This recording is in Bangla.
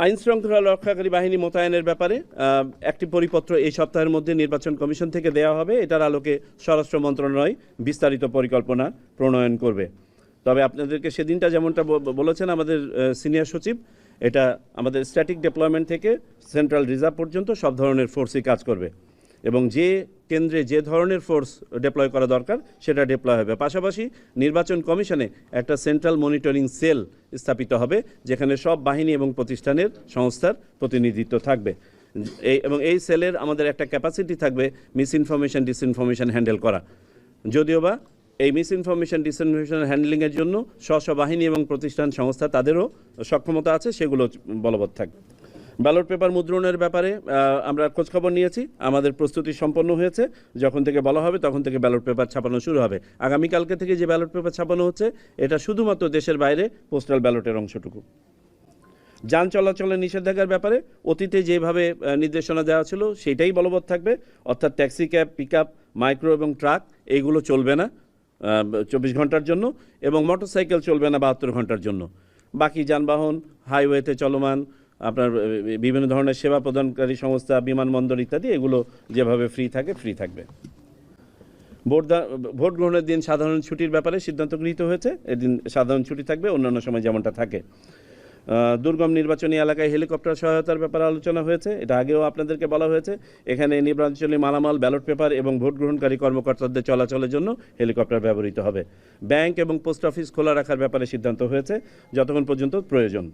আইন শৃঙ্খলা রক্ষাকারী বাহিনী মোতায়েনের ব্যাপারে একটি পরিপত্র এই সপ্তাহের মধ্যে নির্বাচন কমিশন থেকে দেওয়া হবে। এটার আলোকে স্বরাষ্ট্র মন্ত্রণালয় বিস্তারিত পরিকল্পনা প্রণয়ন করবে। তবে আপনাদেরকে সেদিনটা যেমনটা বলেছেন আমাদের সিনিয়র সচিব, এটা আমাদের স্ট্যাটিক ডেপ্লয়মেন্ট থেকে সেন্ট্রাল রিজার্ভ পর্যন্ত সব ধরনের ফোর্সই কাজ করবে। এবং যে কেন্দ্রে যে ধরনের ফোর্স ডেপ্লয় করা দরকার, সেটা ডিপ্লয় হবে। পাশাপাশি নির্বাচন কমিশনে একটা সেন্ট্রাল মনিটরিং সেল স্থাপিত হবে, যেখানে সব বাহিনী এবং প্রতিষ্ঠানের সংস্থার প্রতিনিধিত্ব থাকবে। এই এবং এই সেলের আমাদের একটা ক্যাপাসিটি থাকবে মিস ইনফরমেশন ডিসইনফরমেশন হ্যান্ডেল করা। যদিও বা এই মিস ইনফরমেশন ডিসইনফরমেশন হ্যান্ডলিংয়ের জন্য স্ব স্ব বাহিনী এবং প্রতিষ্ঠান, সংস্থা তাদেরও সক্ষমতা আছে, সেগুলো বলবৎ থাকবে। ব্যালট পেপার মুদ্রণের ব্যাপারে আমরা খোঁজখবর নিয়েছি। আমাদের প্রস্তুতি সম্পন্ন হয়েছে। যখন থেকে বলা হবে, তখন থেকে ব্যালট পেপার ছাপানো শুরু হবে। আগামীকালকে থেকে যে ব্যালট পেপার ছাপানো হচ্ছে, এটা শুধুমাত্র দেশের বাইরে পোস্টাল ব্যালটের অংশটুকু। যান চলাচলের নিষেধাজ্ঞার ব্যাপারে অতীতে যেভাবে নির্দেশনা দেওয়া ছিল সেটাই বলবৎ থাকবে। অর্থাৎ ট্যাক্সি ক্যাব পিক মাইক্রো এবং ট্রাক, এইগুলো চলবে না চব্বিশ ঘণ্টার জন্য এবং মোটরসাইকেল চলবে না বাহাত্তর ঘণ্টার জন্য। বাকি যানবাহন, হাইওয়েতে চলমান আপনার বিভিন্ন ধরনের সেবা প্রদানকারী সংস্থা, বিমানবন্দর ইত্যাদি, এগুলো যেভাবে ফ্রি থাকে ফ্রি থাকবে। ভোট ভোট গ্রহণের দিন সাধারণ ছুটির ব্যাপারে সিদ্ধান্ত গৃহীত হয়েছে। এদিন সাধারণ ছুটি থাকবে, অন্যান্য সময় যেমনটা থাকে। দুর্গম নির্বাচনী এলাকায় হেলিকপ্টার সহায়তার ব্যাপারে আলোচনা হয়েছে। এটা আগেও আপনাদেরকে বলা হয়েছে। এখানে নির্বাচনী মালামাল, ব্যালট পেপার এবং ভোট গ্রহণকারী কর্মকর্তাদের চলাচলের জন্য হেলিকপ্টার ব্যবহৃত হবে। ব্যাংক এবং পোস্ট অফিস খোলা রাখার ব্যাপারে সিদ্ধান্ত হয়েছে। যতক্ষণ পর্যন্ত প্রয়োজন।